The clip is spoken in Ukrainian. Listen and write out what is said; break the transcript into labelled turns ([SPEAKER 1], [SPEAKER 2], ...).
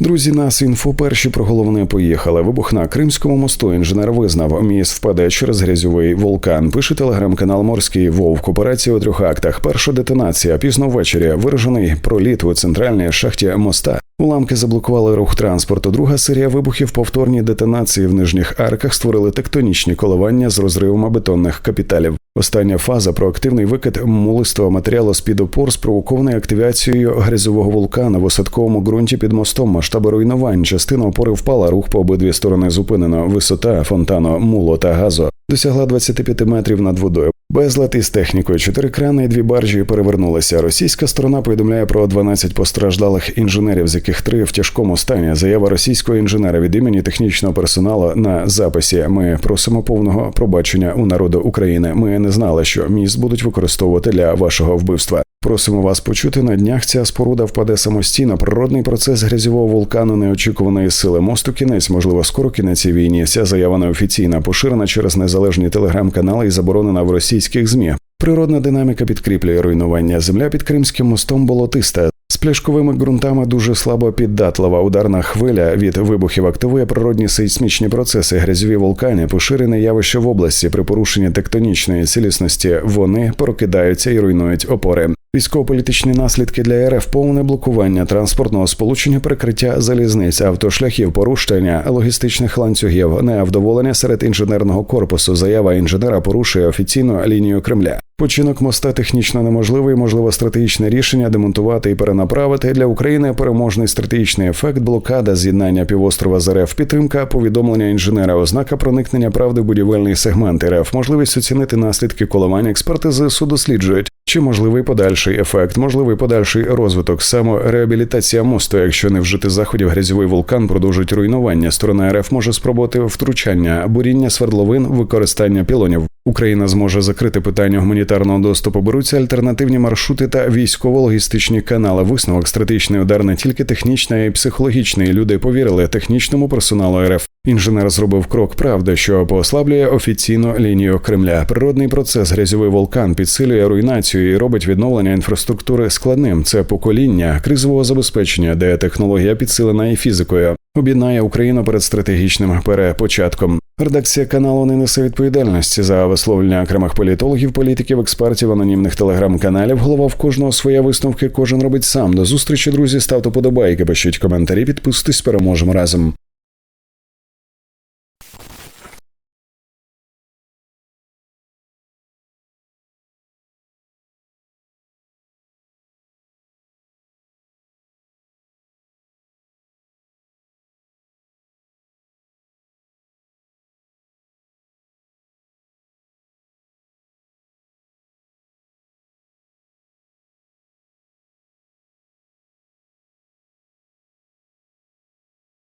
[SPEAKER 1] Друзі, нас інфо перші про головне поїхали. Вибух на Кримському мосту. Інженер визнав, міст впаде через грязьовий вулкан. Пише телеграм-канал Морський Вовк. Операція у трьох актах. Перша детонація. Пізно ввечері виражений проліт у центральній шахті моста. Уламки заблокували рух транспорту. Друга серія вибухів повторні детонації в нижніх арках створили тектонічні коливання з розривами бетонних капіталів. Остання фаза про активний викид мулистого матеріалу з під опор спровокований активацією грязового вулкана в осадковому ґрунті під мостом масштаби руйнувань. Частина опори впала, рух по обидві сторони зупинено. Висота фонтану, мулу та газу досягла 25 метрів над водою. Безлад із технікою чотири крани і дві баржі перевернулися. Російська сторона повідомляє про 12 постраждалих інженерів, з яких три в тяжкому стані. Заява російського інженера від імені технічного персоналу на записі. Ми просимо повного пробачення у народу України. Ми не знали, що міст будуть використовувати для вашого вбивства. Просимо вас почути на днях. Ця споруда впаде самостійно. Природний процес грязьового вулкану неочікуваної сили мосту. Кінець, можливо, скоро кінець цій війні. Ця заява неофіційна, поширена через незалежні телеграм-канали і заборонена в російських змі. Природна динаміка підкріплює руйнування. Земля під Кримським мостом болотиста. З пляшковими ґрунтами дуже слабо піддатлива. Ударна хвиля від вибухів активує природні сейсмічні процеси. Грязьові вулкани, поширене явище в області при порушенні тектонічної цілісності. Вони прокидаються і руйнують опори. Військово-політичні наслідки для РФ повне блокування транспортного сполучення, перекриття залізниць, автошляхів, порушення логістичних ланцюгів, невдоволення серед інженерного корпусу. Заява інженера порушує офіційну лінію Кремля. Починок моста технічно неможливий, можливо, стратегічне рішення демонтувати і перенаправити для України переможний стратегічний ефект, блокада з'єднання півострова з РФ, підтримка, повідомлення інженера, ознака проникнення правди в будівельний сегмент РФ, можливість оцінити наслідки коливання експертизи судосліджують. Чи можливий подальший ефект, можливий подальший розвиток, самореабілітація мосту, якщо не вжити заходів, грязьовий вулкан продовжить руйнування. Сторона РФ може спробувати втручання, буріння свердловин, використання пілонів. Україна зможе закрити питання гуманітарного доступу. Беруться альтернативні маршрути та військово-логістичні канали. Висновок стратегічний удар не тільки технічний, а й психологічний. Люди повірили технічному персоналу РФ. Інженер зробив крок правди, що послаблює офіційну лінію Кремля. Природний процес грязьовий вулкан підсилює руйнацію і робить відновлення інфраструктури складним. Це покоління кризового забезпечення, де технологія підсилена і фізикою. Об'єднає Україну перед стратегічним перепочатком. Редакція каналу не несе відповідальності за висловлення окремих політологів, політиків, експертів, анонімних телеграм-каналів. Голова в кожного своя висновки. Кожен робить сам. До зустрічі, друзі. Ставте подобайки, пишіть коментарі, підписуйтесь, переможемо разом.